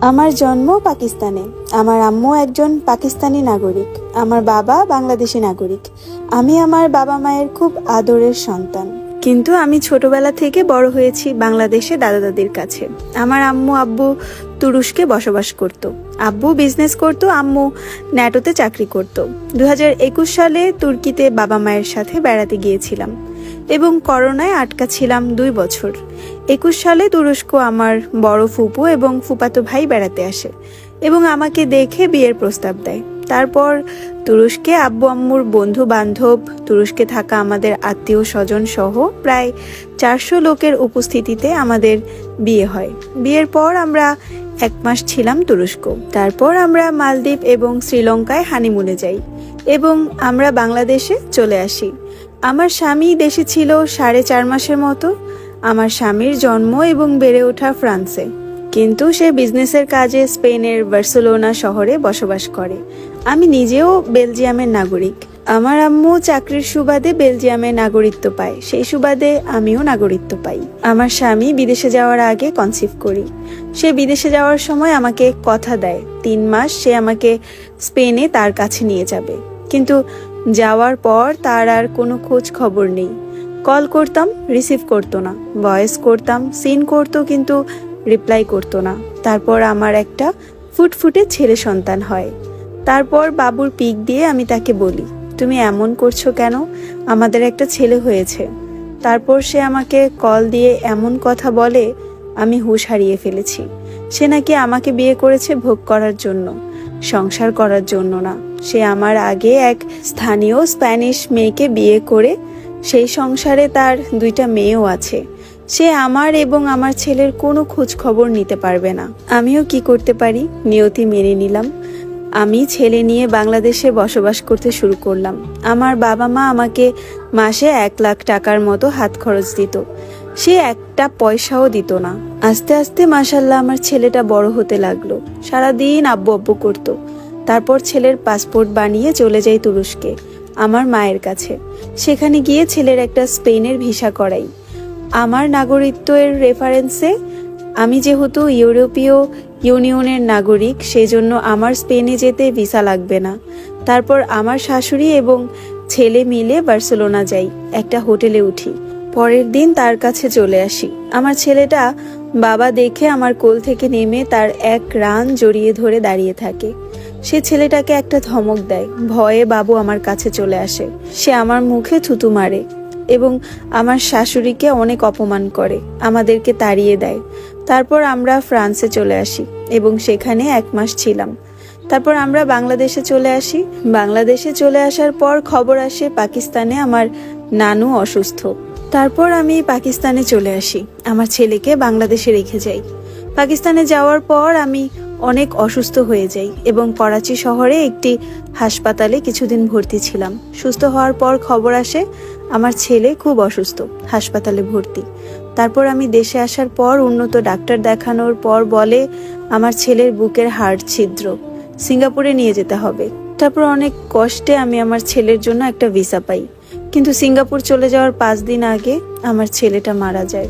আমার জন্ম পাকিস্তানে। আমার আম্মু একজন পাকিস্তানি নাগরিক। আমার বাবা বাংলাদেশি নাগরিক। আমি আমার বাবা মায়ের খুব আদরের সন্তান। কিন্তু আমি ছোটবেলা থেকে বড় হয়েছি বাংলাদেশে দাদা দাদির কাছে। আমার আম্মু, আব্বু তুরস্কে বসবাস করত। আব্বু বিজনেস করত, আম্মু ন্যাটোতে চাকরি করত। দু হাজার একুশ সালে তুর্কিতে বাবা মায়ের সাথে বেড়াতে গিয়েছিলাম এবং করোনায় আটকা ছিলাম দুই বছর। একুশ সালে তুরস্ক আমার বড় ফুপু এবং ফুপাতো ভাই বেড়াতে আসে এবং আমাকে দেখে বিয়ের প্রস্তাব দেয়। তারপর তুরস্কে আব্বু আম্মুর বন্ধু বান্ধব তুরস্কে থাকা আমাদের আত্মীয় স্বজন সহ প্রায় চারশো লোকের উপস্থিতিতে আমাদের বিয়ে হয়। বিয়ের পর আমরা এক মাস ছিলাম তুরস্ক। তারপর আমরা মালদ্বীপ এবং শ্রীলঙ্কায় হানিমুনে যাই এবং আমরা বাংলাদেশে চলে আসি। আমার স্বামী দেশে ছিল সাড়ে চার মাসের মতো। আমার স্বামীর জন্ম এবং বেড়ে ওঠা ফ্রান্সে। কিন্তু সে বিজনেসের কাজে স্পেনের বার্সেলোনা শহরে বসবাস করে। আমি নিজেও বেলজিয়ামের নাগরিক। আমার আম্মু চাকরির সুবাদে বেলজিয়ামে নাগরিকত্ব পায়। সেই সুবাদে আমিও নাগরিকত্ব পাই। আমার স্বামী বিদেশে যাওয়ার আগে কনসিভ করি। সে বিদেশে যাওয়ার সময় আমাকে কথা দেয়। তিন মাস সে আমাকে স্পেনে তার কাছে নিয়ে যাবে। কিন্তু যাওয়ার পর তার আর কোনো খোঁজ খবর নেই। কল করতাম রিসিভ করতো না। ভয়েস করতাম সিন করতো, কিন্তু রিপ্লাই করতো না। তারপর আমার একটা ফুটফুটে ছেলে সন্তান হয়। তারপর বাবুর পিক দিয়ে আমি তাকে বলি, তুমি এমন করছ কেন? আমাদের একটা ছেলে হয়েছে। তারপর সে আমাকে কল দিয়ে এমন কথা বলে, আমি হুঁশ হারিয়ে ফেলেছি। সে নাকি আমাকে বিয়ে করেছে ভোগ করার জন্য, সংসার করার জন্য না। সে আমার আগে এক স্থানীয় স্প্যানিশ মেয়েকে বিয়ে করে, সেই সংসারে তার দুইটা মেয়েও আছে। সে আমার এবং আমার ছেলের কোনো খোঁজ খবর নিতে পারবে না। আমিও কি করতে পারি? নিয়তি মেনে নিলাম। আমি ছেলে নিয়ে বাংলাদেশে বসবাস করতে শুরু করলাম। আমার বাবা মা আমাকে মাসে এক লাখ টাকার মতো হাত খরচ দিত। সে একটা পয়সাও দিত না। আস্তে আস্তে মাসাল্লাহ আমার ছেলেটা বড় হতে লাগল। সারাদিন আব্বু আব্বু করতো। তারপর ছেলের পাসপোর্ট বানিয়ে চলে যাই তুরস্কে, আমার মায়ের কাছে। সেখানে গিয়ে ছেলের একটা স্পেনের ভিসা করাই। আমার নাগরিকত্বের রেফারেন্সে আমি যেহেতু ইউরোপীয় ইউনিয়নের নাগরিক, সেজন্য আমার স্পেনে যেতে ভিসা লাগবে না। তারপর আমার শাশুড়ি এবং ছেলে মিলে বার্সেলোনা যাই, একটা হোটেলে উঠি। পরের দিন তার কাছে চলে আসি। আমার ছেলেটা বাবা দেখে আমার কোল থেকে নেমে তার এক রান জড়িয়ে ধরে দাঁড়িয়ে থাকে। সে ছেলেটাকে একটা ধমক দেয়। ভয়ে বাবু আমার কাছে চলে আসে। সে আমার মুখে থুতু মারে। এবং আমার শাশুড়িকে অনেক অপমান করে, আমাদেরকে তাড়িয়ে দেয়। তারপর আমরা ফ্রান্সে চলে আসি এবং সেখানে এক মাস ছিলাম। তারপর আমরা বাংলাদেশে চলে আসি। বাংলাদেশে চলে আসার পর খবর আসে পাকিস্তানে আমার নানু অসুস্থ। তারপর আমি পাকিস্তানে চলে আসি। আমার ছেলেকে বাংলাদেশে রেখে যাই। পাকিস্তানে যাওয়ার পর আমি অনেক অসুস্থ হয়ে যাই এবং করাচি শহরে একটি হাসপাতালে কিছুদিন ভর্তি ছিলাম। সুস্থ হওয়ার পর খবর আসে আমার ছেলে খুব অসুস্থ, হাসপাতালে ভর্তি। তারপর আমি দেশে আসার পর উন্নত ডাক্তার দেখানোর পর বলে, আমার ছেলের বুকের হাড় ছিদ্র, সিঙ্গাপুরে নিয়ে যেতে হবে। তারপর অনেক কষ্টে আমি আমার ছেলের জন্য একটা ভিসা পাই। কিন্তু সিঙ্গাপুর চলে যাওয়ার পাঁচ দিন আগে আমার ছেলেটা মারা যায়।